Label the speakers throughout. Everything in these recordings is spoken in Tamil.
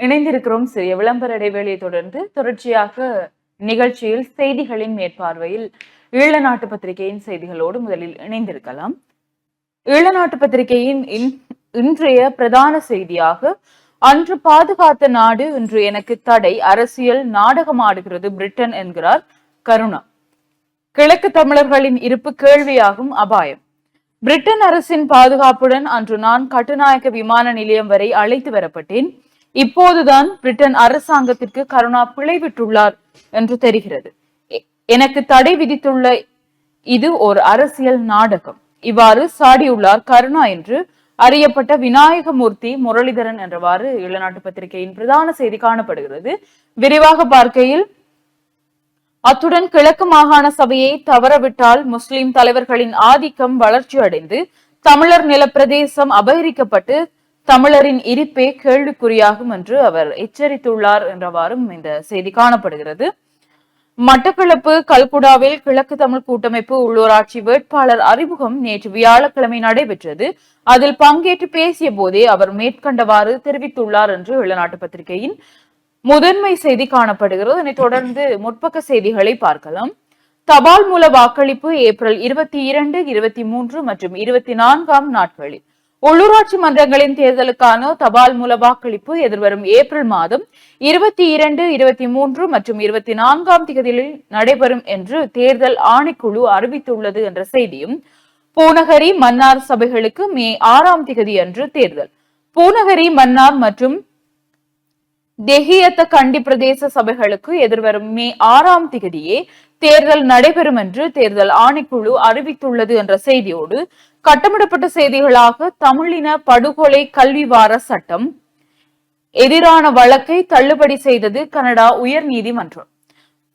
Speaker 1: இணைந்திருக்கிறோம். சிறிய விளம்பர இடைவேளையை தொடர்ந்து தொடர்ச்சியாக நிகழ்ச்சியில் செய்திகளின் மேற்பார்வையில் ஈழ நாட்டு பத்திரிகையின் செய்திகளோடு முதலில் இணைந்திருக்கலாம். ஈழ நாட்டு பத்திரிகையின் இன்- இன்றைய பிரதான செய்தியாக அன்று பாதுகாத்த நாடு இன்று எனக்கு தடை அரசியல் நாடகமாடுகிறது பிரிட்டன் என்கிறார் கருணா. கிழக்கு தமிழர்களின் இருப்பு கேள்வியாகும் அபாயம். பிரிட்டன் அரசின் பாதுகாப்புடன் அன்று நான் கட்டுநாயக்க விமான நிலையம் வரை அழைத்து வரப்பட்டேன். இப்போதுதான் பிரிட்டன் அரசாங்கத்திற்கு கருணா பிழைவிட்டுள்ளார் என்று தெரிகிறது. எனக்கு தடை விதித்துள்ள இது ஒரு அரசியல் நாடகம். இவ்வாறு சாடியுள்ளார் கருணா என்று அறியப்பட்ட விநாயகமூர்த்தி முரளிதரன் என்றவாறு இளநாட்டு பத்திரிகையின் பிரதான செய்தி காணப்படுகிறது. விரிவாக பார்க்கையில் அத்துடன் கிழக்கு மாகாண சபையை தவறவிட்டால் முஸ்லிம் தலைவர்களின் ஆதிக்கம் வளர்ச்சி அடைந்து தமிழர் நிலப்பிரதேசம் அபகரிக்கப்பட்டு தமிழரின் இருப்பே கேள்விக்குறியாகும் என்று அவர் எச்சரித்துள்ளார் என்றவாறும் இந்த செய்தி காணப்படுகிறது. மட்டக்களப்பு கல்குடாவில் கிழக்கு தமிழ் கூட்டமைப்பு உள்ளூராட்சி வேட்பாளர் அறிமுகம் நேற்று வியாழக்கிழமை நடைபெற்றது. அதில் பங்கேற்று பேசிய போதே அவர் மேற்கண்டவாறு தெரிவித்துள்ளார் என்று வெளிநாட்டு பத்திரிகையின் முதன்மை செய்தி காணப்படுகிறது. இதனைத் தொடர்ந்து முற்பக்க செய்திகளை பார்க்கலாம். தபால் மூல வாக்களிப்பு ஏப்ரல் இருபத்தி இரண்டு இருபத்தி மூன்று மற்றும் இருபத்தி நான்காம் நாட்களில் உள்ளூராட்சி மன்றங்களின் தேர்தலுக்கான தபால் மூல வாக்களிப்பு எதிர்வரும் ஏப்ரல் மாதம் இருபத்தி இரண்டு இருபத்தி மூன்று மற்றும் இருபத்தி நான்காம் தேதிகளில் நடைபெறும் என்று தேர்தல் ஆணைக்குழு அறிவித்துள்ளது என்ற செய்தியும் பூநகரி மன்னார் சபைகளுக்கு மே ஆறாம் திகதி அன்று தேர்தல். பூநகரி மன்னார் மற்றும் தெஹியத்த கண்டி பிரதேச சபைகளுக்கு எதிர்வரும் மே ஆறாம் திகதியே தேர்தல் நடைபெறும் என்று தேர்தல் ஆணைக்குழு அறிவித்துள்ளது என்ற செய்தியோடு கட்டமிடப்பட்ட செய்திகளாக தமிழின படுகொலை கல்வி வார சட்டம் எதிரான வழக்கை தள்ளுபடி செய்தது கனடா உயர் நீதிமன்றம்.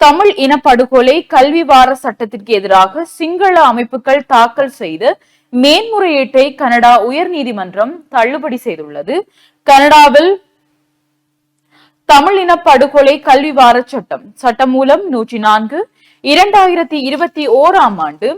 Speaker 1: தமிழ் இன படுகொலை கல்வி வார சட்டத்திற்கு எதிராக சிங்கள அமைப்புகள் தாக்கல் செய்து மேன்முறையீட்டை கனடா உயர் நீதிமன்றம் தள்ளுபடி செய்துள்ளது. கனடாவில் தமிழ் இன படுகொலை கல்வி வார சட்டம் சட்டம் மூலம் நூற்றி நான்கு இரண்டாயிரத்தி இருபத்தி ஓராம் ஆண்டு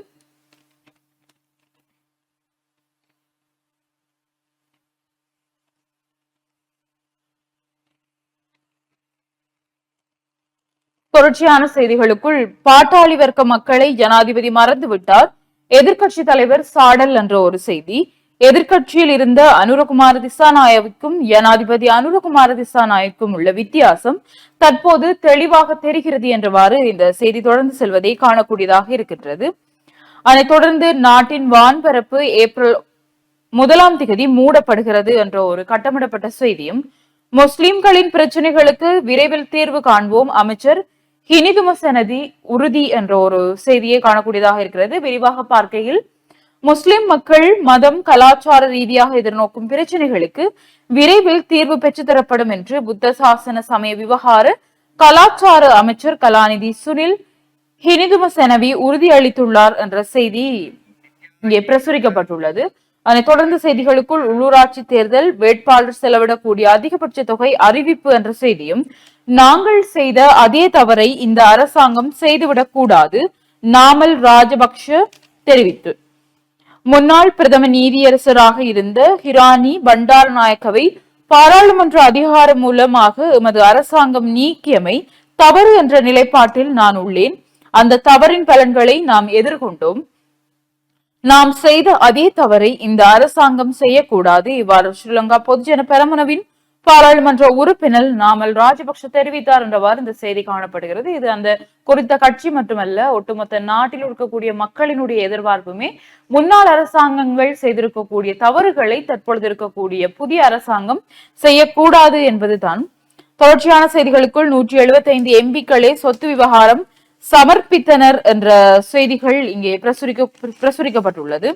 Speaker 1: தொடர்ச்சியான செய்திகளுக்குள் பாட்டாளி வர்க்க மக்களை ஜனாதிபதி மறந்துவிட்டார். எதிர்கட்சி தலைவர் சாடல் என்ற ஒரு செய்தி. எதிர்கட்சியில் இருந்த அனுரகுமார திசாநாயக்கும் ஜனாதிபதி அனுரகுமார திசாநாயக்கும் உள்ள வித்தியாசம் தற்போது தெளிவாக தெரிகிறது என்றவாறு இந்த செய்தி தொடர்ந்து செல்வதை காணக்கூடியதாக இருக்கின்றது. அதைத் தொடர்ந்து நாட்டின் வான்பரப்பு ஏப்ரல் முதலாம் திகதி மூடப்படுகிறது என்ற ஒரு கட்டமிடப்பட்ட செய்தியும் முஸ்லிம்களின் பிரச்சனைகளுக்கு விரைவில் தீர்வு காண்போம் அமைச்சர் ஹினிதும சனதி உறுதி என்ற ஒரு செய்தியை காணக்கூடியதாக இருக்கிறது. விரிவாக பார்க்கையில் முஸ்லிம் மக்கள் மதம் கலாச்சார ரீதியாக எதிர்நோக்கும் பிரச்சனைகளுக்கு விரைவில் தீர்வு பெற்றுத்தரப்படும் என்று புத்த சாசன சமய விவகார கலாச்சார அமைச்சர் கலாநிதி சுனில் ஹினிதும செனவி உறுதி அளித்துள்ளார் என்ற செய்தி இங்கே பிரசுரிக்கப்பட்டுள்ளது. அதனைத் தொடர்ந்து செய்திகளுக்குள் உள்ளூராட்சி தேர்தல் வேட்பாளர் செலவிடக்கூடிய அதிகபட்ச தொகை அறிவிப்பு என்ற செய்தியும் நாங்கள் செய்த அதே தவறை இந்த அரசாங்கம் செய்துவிடக் கூடாது நாமல் ராஜபக்ஷ தெரிவித்து. முன்னாள் பிரதம நீதியரசராக இருந்த ஹிரானி பண்டாரநாயக்கவை பாராளுமன்ற அதிகாரம் மூலமாக எமது அரசாங்கம் நீக்கியமை தவறு என்ற நிலைப்பாட்டில் நான் உள்ளேன். அந்த தவறின் பலன்களை நாம் எதிர்கொண்டோம். நாம் செய்த அதே தவறை இந்த அரசாங்கம் செய்யக்கூடாது. இவ்வாறு ஸ்ரீலங்கா பொதுஜன பெரமுனவின் பாராளுமன்ற உறுப்பினர் நாமல் ராஜபக்ஷ தெரிவித்தார் என்றவாறு இந்த செய்தி காணப்படுகிறது. இது அந்த குறித்த கட்சி மட்டுமல்ல ஒட்டுமொத்த நாட்டில் இருக்கக்கூடிய மக்களினுடைய எதிர்பார்ப்புமே முன்னாள் அரசாங்கங்கள் செய்திருக்கக்கூடிய தவறுகளை தற்பொழுது இருக்கக்கூடிய புதிய அரசாங்கம் செய்யக்கூடாது என்பதுதான். தொடர்ச்சியான செய்திகளுக்குள் நூற்றி எழுபத்தி ஐந்து எம்பிக்களே சொத்து விவகாரம் சமர்ப்பித்தனர் என்ற செய்திகள் இங்கே பிரசுரிக்க பிரசுரிக்கப்பட்டுள்ளது.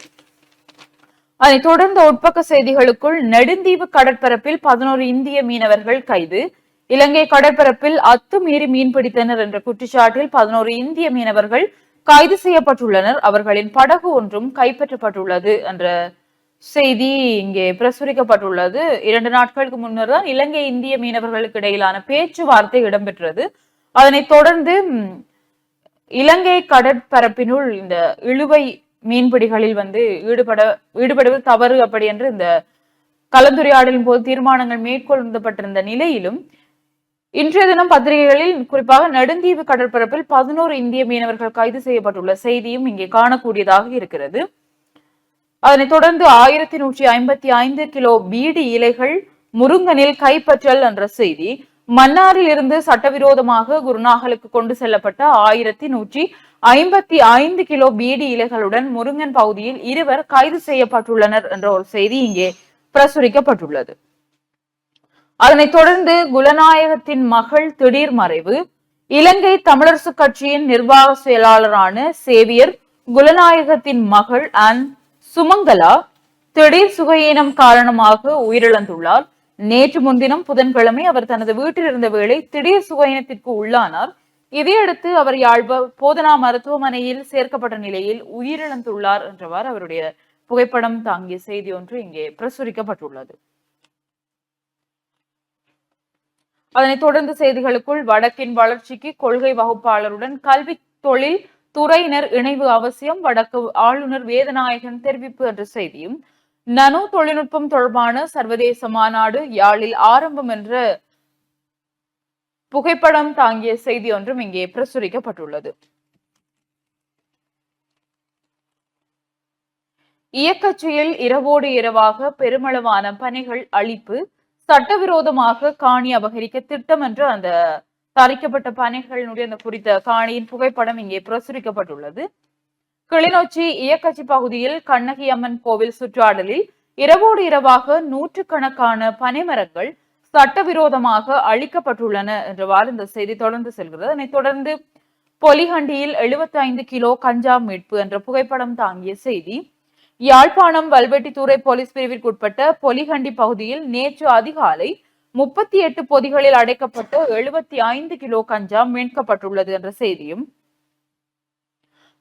Speaker 1: அதை தொடர்ந்த உட்பக்க செய்திகளுக்குள் நெடுந்தீவு கடற்பரப்பில் பதினோரு இந்திய மீனவர்கள் கைது. இலங்கை கடற்பரப்பில் அத்துமீறி மீன்பிடித்தனர் என்ற குற்றச்சாட்டில் பதினோரு இந்திய மீனவர்கள் கைது செய்யப்பட்டுள்ளனர். அவர்களின் படகு ஒன்றும் கைப்பற்றப்பட்டுள்ளது என்ற செய்தி இங்கே பிரசுரிக்கப்பட்டுள்ளது. இரண்டு நாட்களுக்கு முன்னர் தான் இலங்கை இந்திய மீனவர்களுக்கு இடையிலான பேச்சுவார்த்தை இடம்பெற்றது. அதனைத் தொடர்ந்து இலங்கை கடற்பரப்பினுள் இந்த இழுவை மீன்பிடிகளில் வந்து ஈடுபட ஈடுபடுவது தவறு அப்படி என்று இந்த கலந்துரையாடலின் போது தீர்மானங்கள் மேற்கொள்ளப்பட்டிருந்த நிலையிலும் இன்றைய தினம் பத்திரிகைகளில் குறிப்பாக நெடுந்தீவு கடற்பரப்பில் பதினோரு இந்திய மீனவர்கள் கைது செய்யப்பட்டுள்ள செய்தியும் இங்கே காணக்கூடியதாக இருக்கிறது. அதனைத் தொடர்ந்து ஆயிரத்தி நூற்றி ஐம்பத்தி ஐந்து கிலோ பீடி இலைகள் முருங்கனில் கைப்பற்றல் என்ற செய்தி மன்னாரில் இருந்து சட்டவிரோதமாக குருநாகலுக்கு கொண்டு செல்லப்பட்ட ஆயிரத்தி நூற்றி ஐம்பத்தி ஐந்து கிலோ பீடி இலைகளுடன் முருங்கன் பகுதியில் இருவர் கைது செய்யப்பட்டுள்ளனர் என்ற ஒரு செய்தி இங்கே பிரசுரிக்கப்பட்டுள்ளது. அதனைத் தொடர்ந்து குலநாயகத்தின் மகள் திடீர் மறைவு. இலங்கை தமிழரசு கட்சியின் நிர்வாக செயலாளரான சேவியர் குலநாயகத்தின் மகள் அன் சுமங்கலா திடீர் சுகையீனம் காரணமாக உயிரிழந்துள்ளார். நேற்று முன்தினம் புதன்கிழமை அவர் தனது வீட்டில் இருந்த வேளை திடீர் சுகையினத்திற்கு உள்ளானார். இதையடுத்து அவர் யாழ்வ போதனா மருத்துவமனையில் சேர்க்கப்பட்ட நிலையில் உயிரிழந்துள்ளார் என்றவாறு அவருடைய புகைப்படம் தாங்கிய செய்தி ஒன்று இங்கே பிரசுரிக்கப்பட்டுள்ளது. அதனைத் தொடர்ந்து செய்திகளுக்குள் வடக்கின் வளர்ச்சிக்கு கொள்கை வகுப்பாளருடன் கல்வி தொழில் துறையினர் இணைவு அவசியம் வடக்கு ஆளுநர் வேதநாயகன் தெரிவிப்பு என்ற செய்தியும் நனோ தொழில்நுட்பம் தொடர்பான சர்வதேச மாநாடு யாழில் ஆரம்பம் என்ற புகைப்படம் தாங்கிய செய்தி ஒன்றும் இங்கே பிரசுரிக்கப்பட்டுள்ளது. இயக்கச்சியில் இரவோடு இரவாக பெருமளவான பணிகள் அழிப்பு சட்டவிரோதமாக காணி அபகரிக்க திட்டம் என்று அந்த தரிக்கப்பட்ட பணிகளினுடைய அந்த குறித்த காணியின் புகைப்படம் இங்கே பிரசுரிக்கப்பட்டுள்ளது. கிளிநொச்சி இயக்கச்சி பகுதியில் கண்ணகி அம்மன் கோவில் சுற்றாடலில் இரவோடு இரவாக நூற்றுக்கணக்கான பனைமரங்கள் சட்டவிரோதமாக அழிக்கப்பட்டுள்ளன என்றவாறு இந்த செய்தி தொடர்ந்து செல்கிறது. அதனைத் தொடர்ந்து பொலிகண்டியில் 75 கிலோ கஞ்சா மீட்பு என்ற புகைப்படம் தாங்கிய செய்தி. யாழ்ப்பாணம் வல்வெட்டித்துறை போலீஸ் பிரிவிற்குட்பட்ட பொலிஹண்டி பகுதியில் நேற்று அதிகாலை முப்பத்தி எட்டு பொதிகளில் அடைக்கப்பட்டு எழுபத்தி ஐந்து கிலோ கஞ்சா மீட்கப்பட்டுள்ளது என்ற செய்தியும்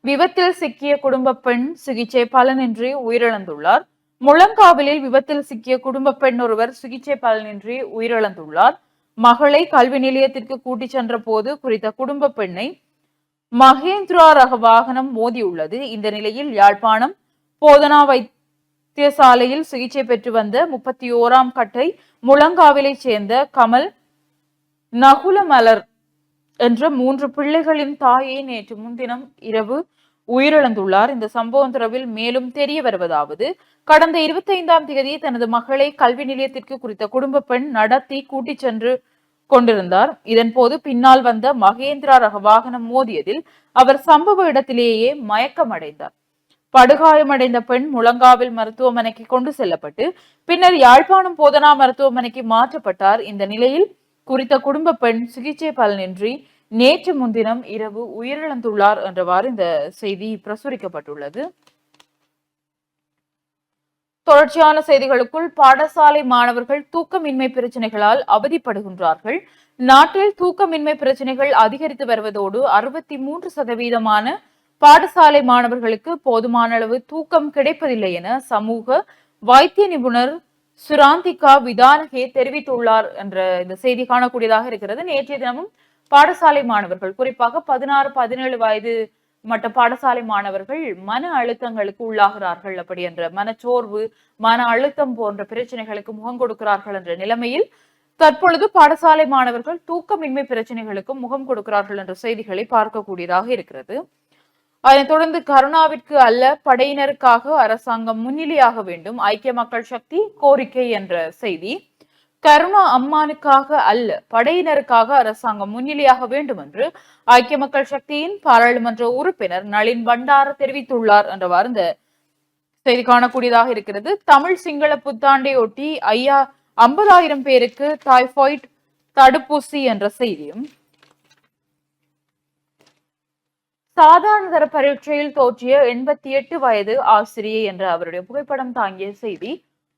Speaker 1: விபத்தில் சிக்கிய குடும்ப பெண் சிகிச்சை பலனின்றி உயிரிழந்துள்ளார். முழங்காவிலில் விபத்தில் சிக்கிய குடும்ப பெண் ஒருவர் சிகிச்சை பலனின்றி உயிரிழந்துள்ளார். மகளை கல்வி நிலையத்திற்கு கூட்டிச் சென்ற போது குறித்த குடும்ப பெண்ணை மகேந்திரா ரக வாகனம் மோதியுள்ளது. இந்த நிலையில் யாழ்ப்பாணம் போதனா வைத்தியசாலையில் சிகிச்சை பெற்று வந்த முப்பத்தி ஓராம் கட்டை முழங்காவிலைச் சேர்ந்த கமல் நகுலமலர் என்ற மூன்று பிள்ளைகளின் தாயை நேற்று முன்தினம் இரவு உயிரிழந்துள்ளார். இந்த சம்பவம் தொடர்பில் மேலும் தெரிய வருவதாவது கடந்த இருபத்தைந்தாம் தேதி தனது மகளை கல்வி நிலையத்திற்கு குறித்த குடும்ப பெண் நடத்தி கூட்டிச் சென்று கொண்டிருந்தார். இதன் போது பின்னால் வந்த மகேந்திரா ரக வாகனம் மோதியதில் அவர் சம்பவ இடத்திலேயே மயக்கமடைந்தார். படுகாயமடைந்த பெண் முழங்காவில் மருத்துவமனைக்கு கொண்டு செல்லப்பட்டு பின்னர் யாழ்ப்பாணம் போதனா மருத்துவமனைக்கு மாற்றப்பட்டார். இந்த நிலையில் குறித்த குடும்ப பெண் சிகிச்சை பலனின்றி நேற்று முன்தினம் இரவு உயிரிழந்துள்ளார் என்றவாறு இந்த செய்தி பிரசுரிக்கப்பட்டுள்ளது. தொடர்ச்சியான செய்திகளுக்குள் பாடசாலை மாணவர்கள் தூக்கமின்மை பிரச்சனைகளால் அவதிப்படுகின்றார்கள். நாட்டில் தூக்கமின்மை பிரச்சனைகள் அதிகரித்து வருவதோடு அறுபத்தி மூன்று சதவீதமான பாடசாலை மாணவர்களுக்கு போதுமான அளவு தூக்கம் கிடைப்பதில்லை என சமூக வைத்திய நிபுணர் சுராந்திகா விதானகே தெரிவித்துள்ளார் என்ற இந்த செய்தி காணக்கூடியதாக இருக்கிறது. நேற்றைய தினமும் பாடசாலை மாணவர்கள் குறிப்பாக பதினாறு பதினேழு வயது மற்ற பாடசாலை மாணவர்கள் மன அழுத்தங்களுக்கு உள்ளாகிறார்கள் அப்படி என்ற மனச்சோர்வு மன அழுத்தம் போன்ற பிரச்சனைகளுக்கு முகம் கொடுக்கிறார்கள் என்ற நிலைமையில் தற்பொழுது பாடசாலை மாணவர்கள் தூக்கமின்மை பிரச்சனைகளுக்கும் முகம் கொடுக்கிறார்கள் என்ற செய்திகளை பார்க்கக்கூடியதாக இருக்கிறது. அதனைத் தொடர்ந்து கருணாவிற்கு அல்ல படையினருக்காக அரசாங்கம் முன்னிலையாக வேண்டும் ஐக்கிய மக்கள் சக்தி கோரிக்கை என்ற செய்தி. கருணா அம்மானுக்காக அல்ல படையினருக்காக அரசாங்கம் முன்னிலையாக வேண்டும் என்று ஐக்கிய மக்கள் சக்தியின் பாராளுமன்ற உறுப்பினர் நளின் பண்டார தெரிவித்துள்ளார் என்றவாறு இந்த செய்தி காணக்கூடியதாக இருக்கிறது. தமிழ் சிங்கள புத்தாண்டை ஒட்டி ஐயா ஐம்பதாயிரம் பேருக்கு டைஃபாய்ட் தடுப்பூசி என்ற செய்தியும். சாதாரண தர பரீட்சையில் தோற்றிய எண்பத்தி எட்டு வயது ஆசிரியை என்ற அவருடைய புகைப்படம் தாங்கிய செய்தி.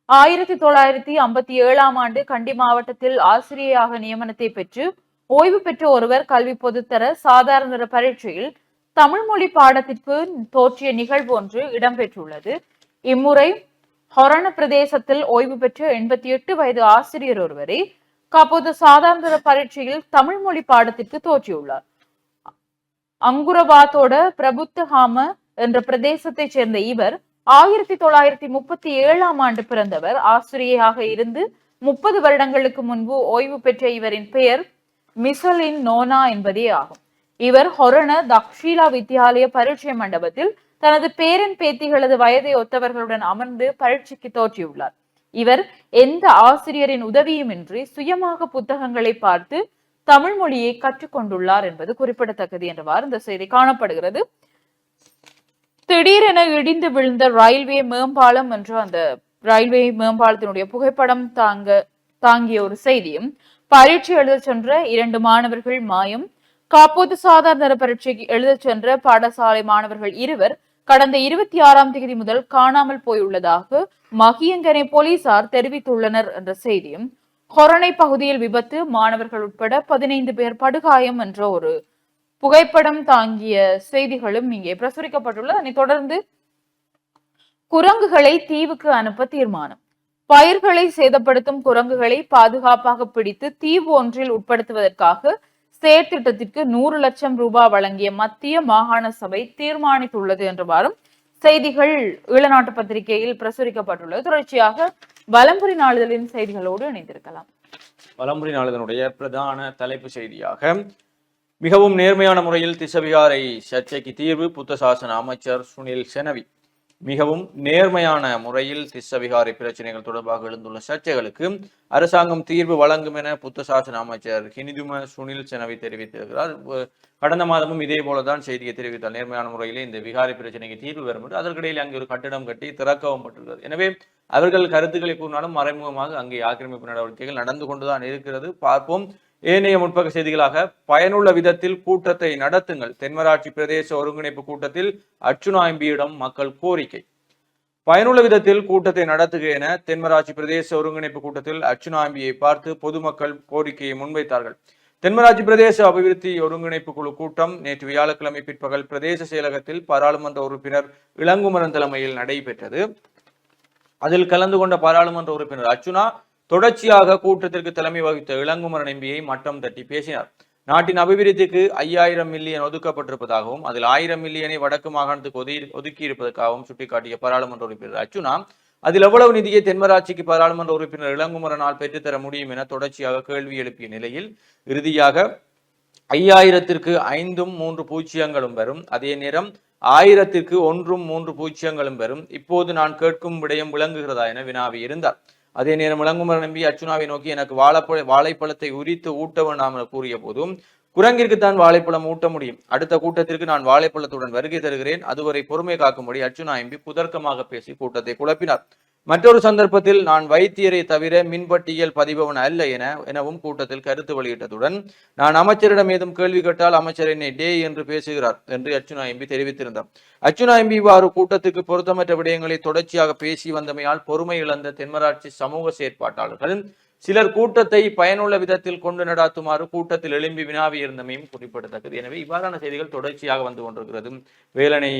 Speaker 1: ஆயிரத்தி தொள்ளாயிரத்தி ஐம்பத்தி ஏழாம் ஆண்டு கண்டி மாவட்டத்தில் ஆசிரியராக நியமனத்தை பெற்று ஓய்வு பெற்ற ஒருவர் கல்வி பொதுத்தர சாதாரண பரீட்சையில் தமிழ் மொழி பாடத்திற்கு தோற்றிய நிகழ்வு ஒன்று இடம்பெற்றுள்ளது. இம்முறை ஹொரண பிரதேசத்தில் ஓய்வு பெற்ற எண்பத்தி எட்டு வயது ஆசிரியர் ஒருவரை அப்போது சாதாரண பரீட்சையில் தமிழ் மொழி பாடத்திற்கு தோற்றியுள்ளார். அங்குரபாத்தோட பிரபுத்தஹாம என்ற பிரதேசத்தைச் சேர்ந்த இவர் ஆயிரத்தி தொள்ளாயிரத்தி முப்பத்தி ஏழாம் ஆண்டு பிறந்தவர். ஆசிரியையாக இருந்து முப்பது வருடங்களுக்கு முன்பு ஓய்வு பெற்ற இவரின் பெயர் மிசலின் நோனா என்பதே ஆகும். இவர் ஹொரண தக்ஷீலா வித்யாலய பரீட்சை மண்டபத்தில் தனது பேரன் பேத்திகளது வயதை ஒத்தவர்களுடன் அமர்ந்து பரீட்சைக்கு தோற்றியுள்ளார். இவர் எந்த ஆசிரியரின் உதவியுமின்றி சுயமாக புத்தகங்களை பார்த்து தமிழ் மொழியை கற்றுக்கொண்டுள்ளார் என்பது குறிப்பிடத்தக்கது என்றவாறு இந்த செய்தி காணப்படுகிறது. திடீரென இடிந்து விழுந்த ரயில்வே மேம்பாலம் என்ற அந்த ரயில்வே மேம்பாலத்தினுடைய புகைப்படம் தாங்க தாங்கிய ஒரு செய்தியும் பரீட்சை எழுத சென்ற இரண்டு மாணவர்கள் மாயம் காப்போது சாதாரண பரீட்சைக்கு எழுத சென்ற பாடசாலை மாணவர்கள் இருவர் கடந்த இருபத்தி ஆறாம் தேதி முதல் காணாமல் போயுள்ளதாக மகியங்கனை போலீசார் தெரிவித்துள்ளனர் என்ற செய்தியும் கொரணை பகுதியில் விபத்து மாணவர்கள் உட்பட பதினைந்து பேர் படுகாயம் என்ற ஒரு புகைப்படம் தாங்கிய செய்திகளும் இங்கே பிரசுரிக்கப்பட்டுள்ளது. அதனை தொடர்ந்து குரங்குகளை தீவுக்கு அனுப்ப தீர்மானம். பயிர்களை சேதப்படுத்தும் குரங்குகளை பாதுகாப்பாக பிடித்து தீவு ஒன்றில் உட்படுத்துவதற்காக செயற்திட்டத்திற்கு நூறு லட்சம் ரூபாய் வழங்கிய மத்திய மாகாண சபை தீர்மானித்துள்ளது என்றவாறும் செய்திகள் ஈழநாட்டு பத்திரிகையில் பிரசுரிக்கப்பட்டுள்ளது. தொடர்ச்சியாக வலம்புரி நாளிதழின் செய்திகளோடு இணைந்திருக்கலாம்.
Speaker 2: வலம்புரி நாளிதனுடைய பிரதான தலைப்பு செய்தியாக மிகவும் நேர்மையான முறையில் திசவிகாரை சர்ச்சைக்கு தீர்வு புத்த சாசன அமைச்சர் சுனில் செனவி. மிகவும் நேர்மையான முறையில் திஸ்ஸவிகாரை பிரச்சனைகள் தொடர்பாக எழுந்துள்ள சர்ச்சைகளுக்கு அரசாங்கம் தீர்வு வழங்கும் என புத்த சாசன அமைச்சர் ஹினிதும சுனில் செனவி தெரிவித்திருக்கிறார். கடந்த மாதமும் இதே போலதான் செய்தியை தெரிவித்தார். நேர்மையான முறையிலே இந்த விகாரி பிரச்சனைக்கு தீர்வு வரும் என்று அதற்கிடையில் அங்கே ஒரு கட்டிடம் கட்டி திறக்கவும் பட்டிருக்கிறது. எனவே அவர்கள் கருத்துக்களை கூறினாலும் மறைமுகமாக அங்கே ஆக்கிரமிப்பு நடவடிக்கைகள் நடந்து கொண்டுதான் இருக்கிறது. பார்ப்போம். ஏனைய முற்பக செய்திகளாக பயனுள்ள விதத்தில் கூட்டத்தை நடத்துங்கள். தென்மராட்சி பிரதேச ஒருங்கிணைப்பு கூட்டத்தில் அர்ச்சுனா எம்பியிடம் மக்கள் கோரிக்கை. பயனுள்ள விதத்தில் கூட்டத்தை நடத்துக என தென்மராட்சி பிரதேச ஒருங்கிணைப்பு கூட்டத்தில் அர்ச்சுனா எம்பியை பார்த்து பொதுமக்கள் கோரிக்கையை முன்வைத்தார்கள். தென்மராட்சி பிரதேச அபிவிருத்தி ஒருங்கிணைப்பு குழு கூட்டம் நேற்று வியாழக்கிழமை பிற்பகல் பிரதேச செயலகத்தில் பாராளுமன்ற உறுப்பினர் இளங்குமரன் தலைமையில் நடைபெற்றது. அதில் கலந்து கொண்ட பாராளுமன்ற உறுப்பினர் அர்ச்சுனா தொடர்ச்சியாக கூட்டத்திற்கு தலைமை வகித்த இளங்குமரன் எம்பியை மட்டம் தட்டி பேசினார். நாட்டின் அபிவிருத்திக்கு ஐயாயிரம் மில்லியன் ஒதுக்கப்பட்டிருப்பதாகவும் அதில் ஆயிரம் மில்லியனை வடக்கு மாகாணத்துக்கு ஒதுக்கி ஒதுக்கி இருப்பதற்காகவும் சுட்டிக்காட்டிய பாராளுமன்ற உறுப்பினர் அர்ச்சுனா அதில் எவ்வளவு நிதியை தென்மராட்சிக்கு பாராளுமன்ற உறுப்பினர் இளங்குமரனால் பெற்றுத்தர முடியும் என தொடர்ச்சியாக கேள்வி எழுப்பிய நிலையில் இறுதியாக ஐயாயிரத்திற்கு ஐந்தும் மூன்று பூஜ்ஜியங்களும் வரும். அதே நேரம் ஆயிரத்திற்கு ஒன்றும் மூன்று பூஜ்ஜியங்களும் வரும். இப்போது நான் கேட்கும் விடயம் விளங்குகிறதா என வினாவி இருந்தார் அதே நேரம் விளங்குமரன் நம்பி அர்ச்சுனாவை நோக்கி எனக்கு வாழைப்பழ வாழைப்பழத்தை உரித்து ஊட்டவன் நாம் கூறிய போதும் குரங்கிற்கு தான் வாழைப்பழம் ஊட்ட முடியும். அடுத்த கூட்டத்திற்கு நான் வாழைப்பழத்துடன் வருகை தருகிறேன். அதுவரை பொறுமை காக்கும்படி அர்ச்சுனா எம்பி புதர்க்கமாக பேசி கூட்டத்தை குழப்பினார். மற்றொரு சந்தர்ப்பத்தில் நான் வைத்தியரை தவிர மின்பட்டியல் பதிபவன் அல்ல என எனவும் கூட்டத்தில் கருத்து வெளியிட்டதுடன் நான் அமைச்சரிடம் ஏதும் கேள்வி கேட்டால் அமைச்சர் என்னை டே என்று பேசுகிறார் என்று அர்ச்சுனா எம்பி தெரிவித்திருந்தார். அர்ச்சுனா எம்பி இவ்வாறு கூட்டத்துக்கு பொருத்தமற்ற விடயங்களை தொடர்ச்சியாக பேசி வந்தமையால் பொறுமை இழந்த தென்மராட்சி சமூக செயற்பாட்டாளர்கள் சிலர் கூட்டத்தை பயனுள்ள விதத்தில் கொண்டு நடாத்துமாறு கூட்டத்தில் எழும்பி வினாவி இருந்தமையும் குறிப்பிடத்தக்கது. எனவே இவ்வாறான செய்திகள் தொடர்ச்சியாக வந்து கொண்டிருக்கிறது. வேலனை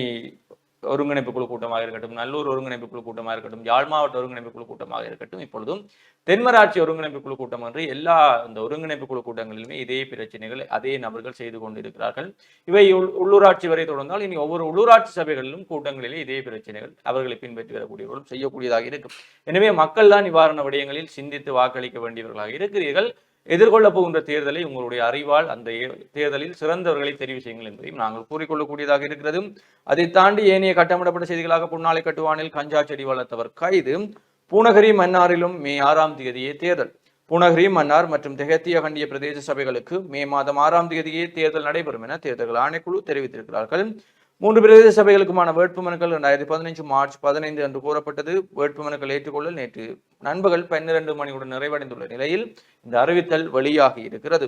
Speaker 2: ஒருங்கிணைப்பு குழு கூட்டமாக இருக்கட்டும் நல்லூர் ஒருங்கிணைப்பு குழு கூட்டமாக இருக்கட்டும் யாழ் மாவட்ட ஒருங்கிணைப்பு குழு கூட்டமாக இருக்கட்டும் இப்பொழுதும் தென்மராட்சி ஒருங்கிணைப்பு குழு கூட்டம் என்று எல்லா இந்த ஒருங்கிணைப்பு குழு கூட்டங்களிலுமே இதே பிரச்சனைகள் அதே நபர்கள் செய்து கொண்டிருக்கிறார்கள். இவை உள்- உள்ளூராட்சி வரை தொடர்ந்தால் இனி ஒவ்வொரு உள்ளூராட்சி சபைகளிலும் கூட்டங்களிலே இதே பிரச்சனைகள் அவர்களை பின்பற்றி வரக்கூடியவர்களும் செய்யக்கூடியதாக இருக்கும். எனவே மக்கள் தான் நிவாரண விடயங்களில் சிந்தித்து வாக்களிக்க வேண்டியவர்களாக இருக்கிறீர்கள். எதிர்கொள்ள போகின்ற தேர்தலை உங்களுடைய அறிவால் அந்த தேர்தலில் சிறந்தவர்களை தெரிவு செய்யுங்கள் என்பதையும் நாங்கள் கூறிக்கொள்ளக்கூடியதாக இருக்கிறது. அதை தாண்டி ஏனைய கட்டமிடப்பட்ட செய்திகளாக புன்னாலை கட்டுவானில் கஞ்சா செடி வளர்த்தவர் கைது. பூனகரி மன்னாரிலும் மே ஆறாம் தேதியே தேர்தல். பூனகிரி மன்னார் மற்றும் தெகத்திய கண்டிய பிரதேச சபைகளுக்கு மே மாதம் ஆறாம் தேதியே தேர்தல் நடைபெறும் என தேர்தல் ஆணைக்குழு தெரிவித்திருக்கிறார்கள். மூன்று பிரதேச சபைகளுக்குமான வேட்புமனுக்கள் இரண்டாயிரத்தி பதினைஞ்சு மார்ச் பதினைந்து அன்று கூறப்பட்டது. வேட்புமனுக்கள் ஏற்றுக்கொள்ள நேற்று நண்பகல் பன்னிரண்டு மணியுடன் நிறைவடைந்துள்ள நிலையில் இந்த அறிவித்தல் வெளியாகி இருக்கிறது.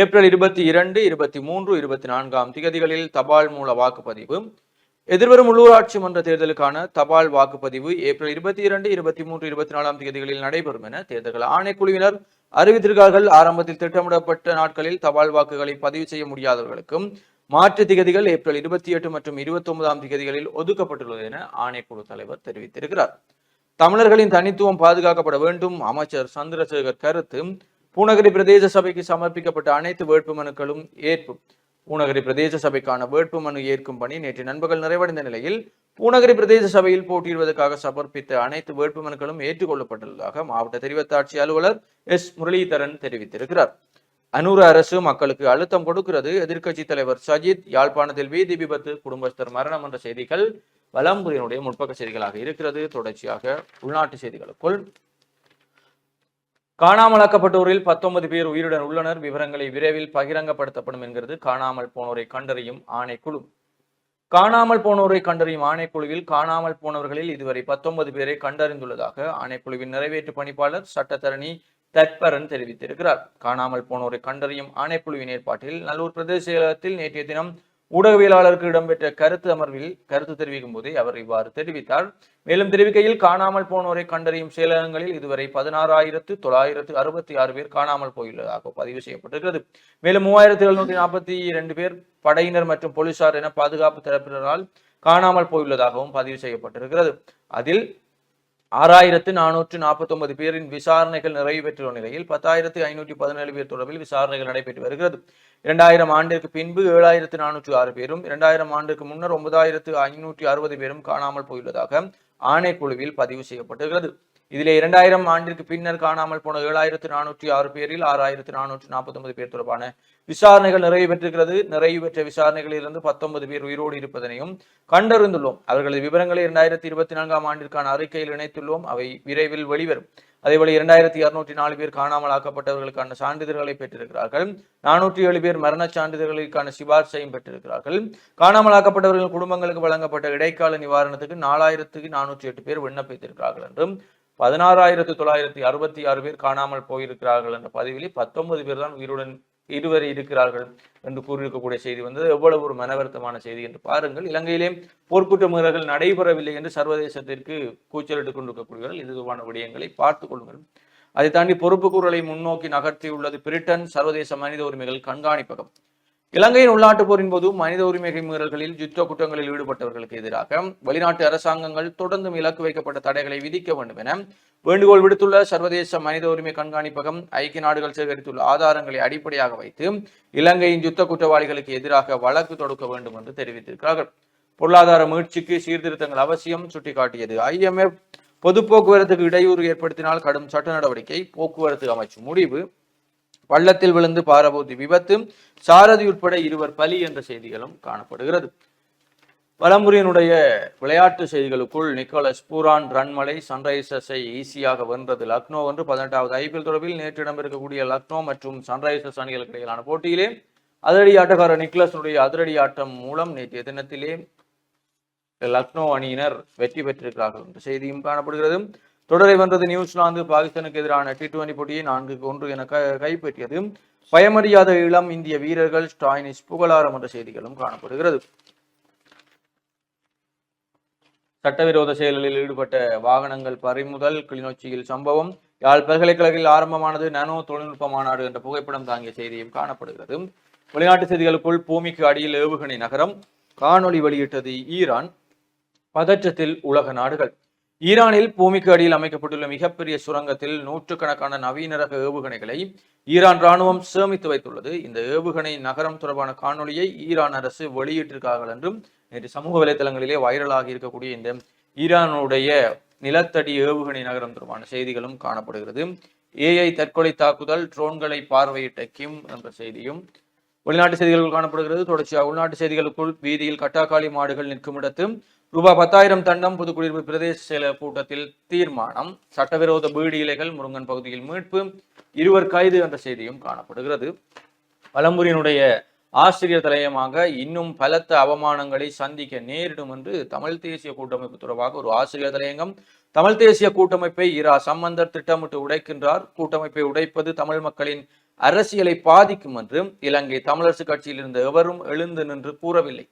Speaker 2: ஏப்ரல் இருபத்தி இரண்டு இருபத்தி மூன்று இருபத்தி நான்காம் திகதிகளில் தபால் மூல வாக்குப்பதிவு. எதிர்வரும் உள்ளூராட்சி மன்ற தேர்தலுக்கான தபால் வாக்குப்பதிவு ஏப்ரல் இருபத்தி இரண்டு இருபத்தி மூன்று இருபத்தி நாலாம் தேதிகளில் நடைபெறும் என தேர்தல் ஆணைக்குழுவினர் அறிவித்திருக்கார்கள். ஆரம்பத்தில் திட்டமிடப்பட்ட நாட்களில் தபால் வாக்குகளை பதிவு செய்ய முடியாதவர்களுக்கும் மாற்று திகதிகள் ஏப்ரல் இருபத்தி எட்டு மற்றும் இருபத்தி ஒன்பதாம் திகதிகளில் ஒதுக்கப்பட்டுள்ளது என ஆணைக்குழு தலைவர் தெரிவித்திருக்கிறார். தமிழர்களின் தனித்துவம் பாதுகாக்கப்பட வேண்டும். அமைச்சர் சந்திரசேகர் கருத்து பூநகரி பிரதேச சபைக்கு சமர்ப்பிக்கப்பட்ட அனைத்து வேட்புமனுக்களும் ஏற்பு. பூநகரி பிரதேச சபைக்கான வேட்புமனு ஏற்கும் பணி நேற்று நண்பகல் நிறைவடைந்த நிலையில் பூநகரி பிரதேச சபையில் போட்டியிடுவதற்காக சமர்ப்பித்த அனைத்து வேட்புமனுக்களும் ஏற்றுக்கொள்ளப்பட்டுள்ளதாக மாவட்ட தெரிவத்தாட்சி அலுவலர் எஸ். முரளிதரன் தெரிவித்திருக்கிறார். அனூர் அரசு மக்களுக்கு அழுத்தம் கொடுக்கிறது. எதிர்க்கட்சி தலைவர் சஜித் யாழ்ப்பாணத்தில் வீதி விபத்து குடும்பஸ்தர் மரணம் என்ற செய்திகள் வலம்புரியனுடைய முற்பக்க செய்திகளாக இருக்கிறது. தொடர்ச்சியாக உள்நாட்டு செய்திகளுக்குள். காணாமலாக்கப்பட்டோரில் பத்தொன்பது பேர் உயிருடன் உள்ளனர். விவரங்களை விரைவில் பகிரங்கப்படுத்தப்படும் என்கிறது. காணாமல் போனோரை கண்டறியும் ஆணைக்குழு. காணாமல் போனோரை கண்டறியும் ஆணைக்குழுவில் காணாமல் போனவர்களில் இதுவரை பத்தொன்பது பேரை கண்டறிந்துள்ளதாக ஆணைக்குழுவின் நிறைவேற்று பணிப்பாளர் சட்டத்தரணி தட்பரன் தெரிவித்திருக்கிறார். காணாமல் போனோரை கண்டறியும் ஆணைக்குழுவின் ஏற்பாட்டில் நல்லூர் பிரதேச செயலகத்தில் நேற்றைய தினம் ஊடகவியலாளருக்கு இடம்பெற்ற கருத்து அமர்வில் கருத்து தெரிவிக்கும் போதே அவர் இவ்வாறு தெரிவித்தார். மேலும் தெரிவிக்கையில் காணாமல் போனோரை கண்டறியும் செயலகங்களில் இதுவரை பதினாறாயிரத்து தொள்ளாயிரத்து அறுபத்தி ஆறு பேர் காணாமல் போயுள்ளதாக பதிவு செய்யப்பட்டிருக்கிறது. மேலும் மூவாயிரத்தி எழுநூத்தி நாற்பத்தி இரண்டு பேர் படையினர் மற்றும் போலீசார் என பாதுகாப்பு தரப்பினரால் காணாமல் போயுள்ளதாகவும் பதிவு செய்யப்பட்டிருக்கிறது. அதில் ஆறாயிரத்து நானூற்று நாற்பத்தொன்பது பேரின் விசாரணைகள் நிறைவு பெற்றுள்ள நிலையில் பத்தாயிரத்து ஐநூற்றி பதினேழு பேர் தொடர்பில் விசாரணைகள் நடைபெற்று வருகிறது. இரண்டாயிரம் ஆண்டிற்கு பின்பு ஏழாயிரத்து நானூற்று ஆறு பேரும் இரண்டாயிரம் ஆண்டுக்கு முன்னர் ஒன்பதாயிரத்து ஐநூற்றி அறுபது பேரும் காணாமல் போயுள்ளதாக ஆணைக்குழுவில் பதிவு செய்யப்பட்டுள்ளது இதில் இரண்டாயிரம் ஆண்டிற்கு பின்னர் காணாமல் போன ஏழாயிரத்து நானூற்றி ஆறு பேரில் ஆறாயிரத்து நானூற்றி நாற்பத்தி ஒன்பது பேர் தொடர்பான விசாரணைகள் நிறைவு பெற்றிருக்கிறது. நிறைவு பெற்ற விசாரணைகளிலிருந்து பத்தொன்பது பேர் உயிரோடு இருப்பதனையும் கண்டறிந்துள்ளோம். அவர்களது விவரங்களை இரண்டாயிரத்தி இருபத்தி நான்காம் ஆண்டிற்கான அறிக்கையில் இணைத்துள்ளோம். அவை விரைவில் வெளிவரும். அதேபோல இரண்டாயிரத்தி இருநூற்றி நாலு பேர் காணாமல் ஆக்கப்பட்டவர்களுக்கான சான்றிதழ்களை பெற்றிருக்கிறார்கள். நானூற்றி ஏழு பேர் மரண சான்றிதழ்களுக்கான சிபார்சையும் பெற்றிருக்கிறார்கள். காணாமல் ஆக்கப்பட்டவர்கள் குடும்பங்களுக்கு வழங்கப்பட்ட இடைக்கால நிவாரணத்துக்கு நாலாயிரத்துக்கு நானூற்றி எட்டு பேர் விண்ணப்பித்திருக்கிறார்கள் என்றும் பதினாறாயிரத்து தொள்ளாயிரத்தி அறுபத்தி ஆறு பேர் காணாமல் போயிருக்கிறார்கள் என்ற பதிவிலே பத்தொன்பது பேர் தான் உயிருடன் இருவர் இருக்கிறார்கள் என்று கூறியிருக்கக்கூடிய செய்தி வந்து எவ்வளவு ஒரு மனவருத்தமான செய்தி என்று பாருங்கள். இலங்கையிலே போர்க்குற்ற முறைகள் நடைபெறவில்லை என்று சர்வதேசத்திற்கு கூச்சலிட்டுக் கொண்டிருக்கக்கூடியவர்கள் இது தொடர்பான விடயங்களை பார்த்துக் கொள்ளுங்கள். அதை தாண்டி பொறுப்பு கூறலை முன்னோக்கி நகர்த்தியுள்ளது பிரிட்டன் சர்வதேச மனித உரிமைகள் கண்காணிப்பகம். இலங்கையின் உள்நாட்டு போரின் போது மனித உரிமை மீறல்களில் யுத்த குற்றங்களில் ஈடுபட்டவர்களுக்கு எதிராக வெளிநாட்டு அரசாங்கங்கள் தொடர்ந்தும் இலக்கு வைக்கப்பட்ட தடைகளை விதிக்க வேண்டும் என வேண்டுகோள் விடுத்துள்ள சர்வதேச மனித உரிமை கண்காணிப்பகம் ஐக்கிய நாடுகள் சேகரித்துள்ள ஆதாரங்களை அடிப்படையாக வைத்து இலங்கையின் யுத்த குற்றவாளிகளுக்கு எதிராக வழக்கு தொடுக்க வேண்டும் என்று தெரிவித்திருக்கிறார்கள். பொருளாதார மீட்சிக்கு சீர்திருத்தங்கள் அவசியம் சுட்டிக்காட்டியது. ஐஎம்எஃப் பொது போக்குவரத்துக்கு இடையூறு ஏற்படுத்தினால் கடும் சட்ட நடவடிக்கை போக்குவரத்து அமைச்சு முடிவு. பள்ளத்தில் விழுந்து பாரபூதி விபத்து சாரதி உட்பட இருவர் பலி என்ற செய்திகளும் காணப்படுகிறது. வலம்புரியினுடைய விளையாட்டு செய்திகளுக்குள் நிக்கோலஸ் பூரான் ரன்மலை சன்ரைசர்ஸை ஈஸியாக வென்றது. லக்னோ என்று பதினெட்டாவது ஐபிஎல் தொடரில் நேற்று இடம்பெறக்கூடிய லக்னோ மற்றும் சன்ரைசர்ஸ் அணிகளுக்கு இடையிலான போட்டியிலே அதிரடி ஆட்டக்காரர் நிக்கலஸுடைய அதிரடி ஆட்டம் மூலம் நேற்றைய தினத்திலே லக்னோ அணியினர் வெற்றி பெற்றிருக்கிறார்கள் என்ற செய்தியும் காணப்படுகிறது. தொடரை வென்றது நியூசிலாந்து பாகிஸ்தானுக்கு எதிரான டி டுவெண்டி போட்டியை நான்குக்கு ஒன்று என க- கைப்பற்றியது. பயமறியாத இளம் இந்திய வீரர்கள் ஸ்டாயினிஸ் புகழாரம் என்ற செய்திகளும் காணப்படுகிறது. சட்டவிரோத செயல்களில் ஈடுபட்ட வாகனங்கள் பறிமுதல் கிளிநொச்சியில் சம்பவம் யாழ் பல்கலைக்கழகில் ஆரம்பமானது நானோ தொழில்நுட்ப மாநாடு என்ற புகைப்படம் தாங்கிய செய்தியும் காணப்படுகிறது. வெளிநாட்டு செய்திகளுக்குள் பூமிக்கு அடியில் ஏவுகணை நகரம் காணொளி வெளியிட்டது ஈரான். பதற்றத்தில் உலக நாடுகள். ஈரானில் பூமிக்கு அடியில் அமைக்கப்பட்டுள்ள மிகப்பெரிய சுரங்கத்தில் நூற்றுக்கணக்கான நவீன ரக ஏவுகணைகளை ஈரான் ராணுவம் சேமித்து வைத்துள்ளது. இந்த ஏவுகணை நகரம் தொடர்பான காணொலியை ஈரான் அரசு வெளியிட்டிருக்கார்கள் என்றும் நேற்று சமூக வலைதளங்களிலே வைரலாகி இருக்கக்கூடிய இந்த ஈரானுடைய நிலத்தடி ஏவுகணை நகரம் தொடர்பான செய்திகளும் காணப்படுகிறது. ஏஐ தற்கொலை தாக்குதல் ட்ரோன்களை பார்வையிட்ட கிம் என்ற செய்தியும் வெளிநாட்டு செய்திகள் காணப்படுகிறது. தொடர்ச்சியாக உள்நாட்டு செய்திகளுக்குள் வீதியில் கட்டாக்காளி மாடுகள் நிற்கும் இடத்து ரூபாய் பத்தாயிரம் தண்டம் புதுக்குடியிருப்பு பிரதேச செயலக கூட்டத்தில் தீர்மானம். சட்டவிரோத பீடி இலைகள் முருங்கன் பகுதியில் மீட்பு. இருவர் கைது என்ற செய்தியும் காணப்படுகிறது. பழம்புரியினுடைய ஆசிரியர் தலையமாக இன்னும் பலத்த அவமானங்களை சந்திக்க நேரிடும் என்று தமிழ் தேசிய கூட்டமைப்பு தொடர்பாக ஒரு ஆசிரியர் தலையங்கம் தமிழ் தேசிய கூட்டமைப்பை இரா சம்பந்தர் திட்டமிட்டு உடைக்கின்றார். கூட்டமைப்பை உடைப்பது தமிழ் மக்களின் அரசியலை பாதிக்கும் என்று இலங்கை தமிழரசு கட்சியில் இருந்த எவரும் எழுந்து நின்று கூறவில்லை.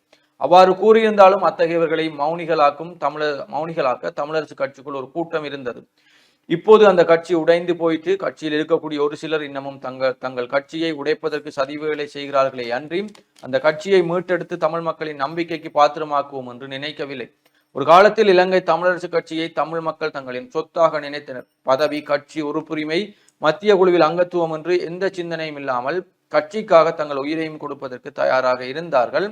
Speaker 2: அவ்வாறு கூறியிருந்தாலும் அத்தகையவர்களை மௌனிகளாக்கும் தமிழர் மௌனிகளாக்க தமிழரசு கட்சிக்குள் ஒரு கூட்டம் இருந்தது. இப்போது அந்த கட்சி உடைந்து போயிட்டு கட்சியில் இருக்கக்கூடிய ஒரு சிலர் இன்னமும் தங்கள் தங்கள் கட்சியை உடைப்பதற்கு சதிவுகளை செய்கிறார்களே அன்றி அந்த கட்சியை மீட்டெடுத்து தமிழ் மக்களின் நம்பிக்கைக்கு பாத்திரமாக்குவோம் என்று நினைக்கவில்லை. ஒரு காலத்தில் இலங்கை தமிழரசு கட்சியை தமிழ் மக்கள் தங்களின் சொத்தாக நினைத்தனர். பதவி கட்சி உறுப்புரிமை மத்திய குழுவில் அங்கத்துவம் என்று எந்த சிந்தனையும் இல்லாமல் கட்சிக்காக தங்கள் உயிரையும் கொடுப்பதற்கு தயாராக இருந்தார்கள்.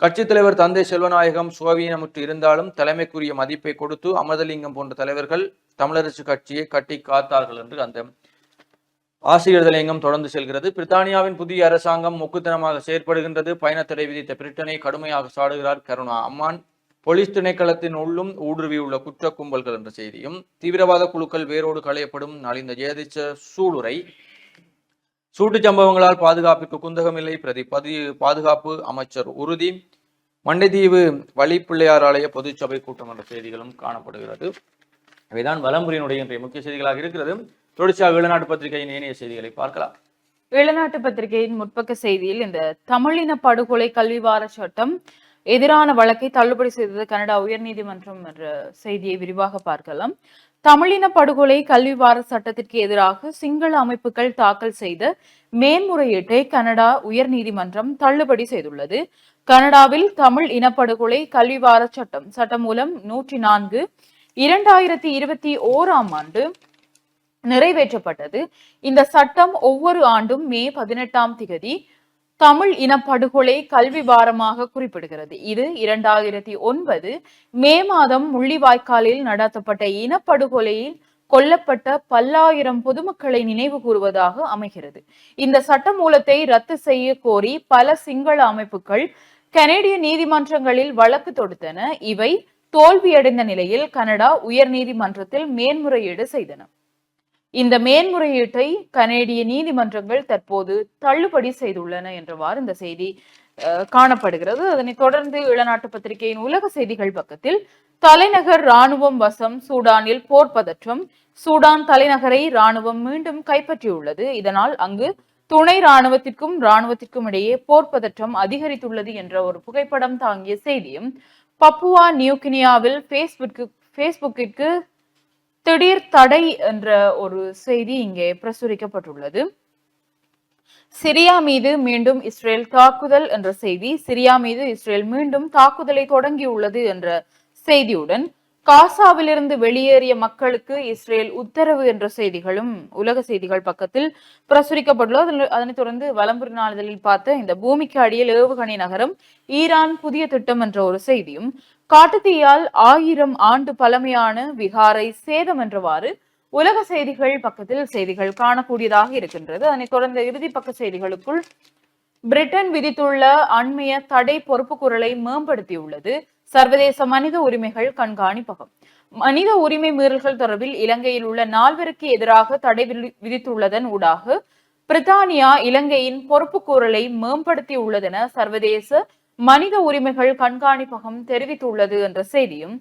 Speaker 2: கட்சித் தலைவர் தந்தை செல்வநாயகம் சுவவீனமுற்று இருந்தாலும் தலைமைக்குரிய மதிப்பை கொடுத்து அமர்தலிங்கம் போன்ற தலைவர்கள் தமிழரசு கட்சியை கட்டி காத்தார்கள் என்று அந்த ஆசிரியர் தலையங்கம் தொடர்ந்து செல்கிறது. பிரித்தானியாவின் புதிய அரசாங்கம் முக்குத்தனமாக செயற்படுகின்றது. பயணத்தடை விதித்த பிரிட்டனை கடுமையாக சாடுகிறார் கருணா அம்மான். போலீஸ் திணைக்களத்தின் உள்ளும் ஊடுருவியுள்ள குற்ற கும்பல்கள் என்ற செய்தியும் தீவிரவாத குழுக்கள் வேரோடு களையப்படும் நலிந்த ஜெயதிச்ச சூளுரை சூட்டுச் சம்பவங்களால் பாதுகாப்பிற்கு குந்தகமில்லை. பிரதி பதி பாதுகாப்பு அமைச்சர் உறுதி. மண்டைதீவு வழிப்பிள்ளையார் ஆலய பொதுச்சபை கூட்டம் என்ற செய்திகளும் காணப்படுகிறது. இவைதான் வலம்புரியினுடைய இன்றைய முக்கிய செய்திகளாக இருக்கிறது. தொடர்ச்சியாக வெளிநாட்டு பத்திரிகையின் ஏனைய செய்திகளை பார்க்கலாம்.
Speaker 1: வெளிநாட்டு பத்திரிகையின் முற்பக்க செய்தியில் இந்த தமிழின படுகொலை கல்வி வார சட்டம் எதிரான வழக்கை தள்ளுபடி செய்தது கனடா உயர்நீதிமன்றம் என்ற செய்தியை விரிவாக பார்க்கலாம். தமிழின படுகொலை கல்வி வார சட்டத்திற்கு எதிராக சிங்கள அமைப்புகள் தாக்கல் செய்த மேன்முறையீட்டை கனடா உயர்நீதிமன்றம் தள்ளுபடி செய்துள்ளது. கனடாவில் தமிழ் இனப்படுகொலை கல்வி வார சட்டம் சட்டமூலம் நூற்றி நான்கு இரண்டாயிரத்தி இருபத்தி ஓராம் ஆண்டு நிறைவேற்றப்பட்டது. இந்த சட்டம் ஒவ்வொரு ஆண்டும் மே பதினெட்டாம் திகதி தமிழ் இனப்படுகொலை கல்வி வாரமாக குறிப்பிடுகிறது. இது இரண்டாயிரத்தி ஒன்பது மே மாதம் முள்ளிவாய்க்காலில் நடத்தப்பட்ட இனப்படுகொலையில் கொல்லப்பட்ட பல்லாயிரம் பொதுமக்களை நினைவு கூறுவதாக அமைகிறது. இந்த சட்ட மூலத்தை ரத்து செய்ய கோரி பல சிங்கள அமைப்புகள் கனேடிய நீதிமன்றங்களில் வழக்கு தொடுத்தன. இவை தோல்வியடைந்த நிலையில் கனடா உயர் நீதிமன்றத்தில் மேன்முறையீடு செய்தன. இந்த மேன்முறையீட்டை கனேடிய நீதிமன்றங்கள் தற்போது தள்ளுபடி செய்துள்ளன என்றவாறு இந்த செய்தி காணப்படுகிறது. அதனைத் தொடர்ந்து இளநாட்டு பத்திரிகையின் உலக செய்திகள் பக்கத்தில் தலைநகர் ராணுவம் வசம் சூடானில் போர் பதற்றம். சூடான் தலைநகரை ராணுவம் மீண்டும் கைப்பற்றியுள்ளது. இதனால் அங்கு துணை ராணுவத்திற்கும் ராணுவத்திற்கும் இடையே போர் பதற்றம் அதிகரித்துள்ளது என்ற ஒரு புகைப்படம் தாங்கிய செய்தியும் பப்புவா நியூகினியாவில் பேஸ்புக்கு ஃபேஸ்புக்கிற்கு திடீர் தடை என்ற ஒரு செய்தி இங்கே பிரசுரிக்கப்பட்டுள்ளது. சிரியா மீது மீண்டும் இஸ்ரேல் தாக்குதல் என்ற செய்தி சிரியா மீது இஸ்ரேல் மீண்டும் தாக்குதலை தொடங்கியுள்ளது என்ற செய்தியுடன் காசாவிலிருந்து வெளியேறிய மக்களுக்கு இஸ்ரேல் உத்தரவு என்ற செய்திகளும் உலக செய்திகள் பக்கத்தில் பிரசுரிக்கப்பட்டுள்ளது. அதனைத் தொடர்ந்து வலம்புரி நாளிதழில் பார்த்த இந்த பூமிக்கு அடியில் ஏவுகணை நகரம் ஈரான் புதிய திட்டம் என்ற ஒரு செய்தியும் காட்டுத்தீயால் ஆயிரம் ஆண்டு பழமையான விகாரை சேதம் என்றவாறு உலக செய்திகள் பக்கத்தில் செய்திகள் காணக்கூடியதாக இருக்கின்றது. அதனைத் தொடர்ந்து இறுதி பக்க செய்திகளுக்குள் பிரிட்டன் விதித்துள்ள அண்மைய தடை பொறுப்பு குரலை மேம்படுத்தியுள்ளது. சர்வதேச மனித உரிமைகள் கண்காணிப்பகம். மனித உரிமை மீறல்கள் தொடர்பில் இலங்கையில் உள்ள நால்வருக்கு எதிராக தடை விதி- விதித்துள்ளதன் ஊடாக பிரித்தானியா இலங்கையின் பொறுப்புக்கூறலை மேம்படுத்தியுள்ளதென சர்வதேச மனித உரிமைகள் கண்காணிப்பகம் தெரிவித்துள்ளது என்ற செய்தியும்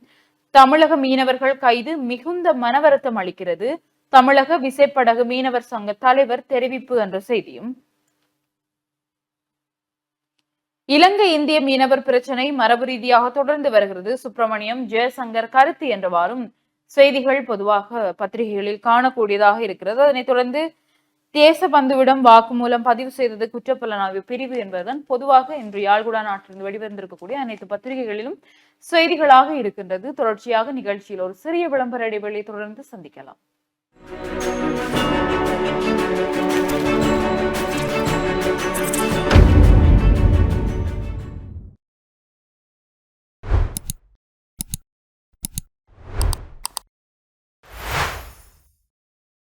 Speaker 1: தமிழக மீனவர்கள் கைது மிகுந்த மனவருத்தம் அளிக்கிறது தமிழக விசைப்படகு மீனவர் சங்க தலைவர் தெரிவிப்பு என்ற செய்தியும். இலங்கை இந்திய மீனவர் பிரச்சனை மரபு ரீதியாக தொடர்ந்து வருகிறது. சுப்பிரமணியம் ஜெயசங்கர் கருத்து என்றவாறும் செய்திகள் பொதுவாக பத்திரிகைகளில் காணக்கூடியதாக இருக்கிறது. அதனைத் தொடர்ந்து தேசபந்துவிடம் வாக்குமூலம் பதிவு செய்தது குற்றப்புலனாய்வு பிரிவு என்பதுதான் பொதுவாக இன்று யாழ்குடா நாட்டிலிருந்து வெளிவந்திருக்கக்கூடிய அனைத்து பத்திரிகைகளிலும் செய்திகளாக இருக்கின்றது. தொடர்ச்சியாக நிகழ்ச்சியில் ஒரு சிறிய விளம்பர இடைவெளியை தொடர்ந்து சந்திக்கலாம்.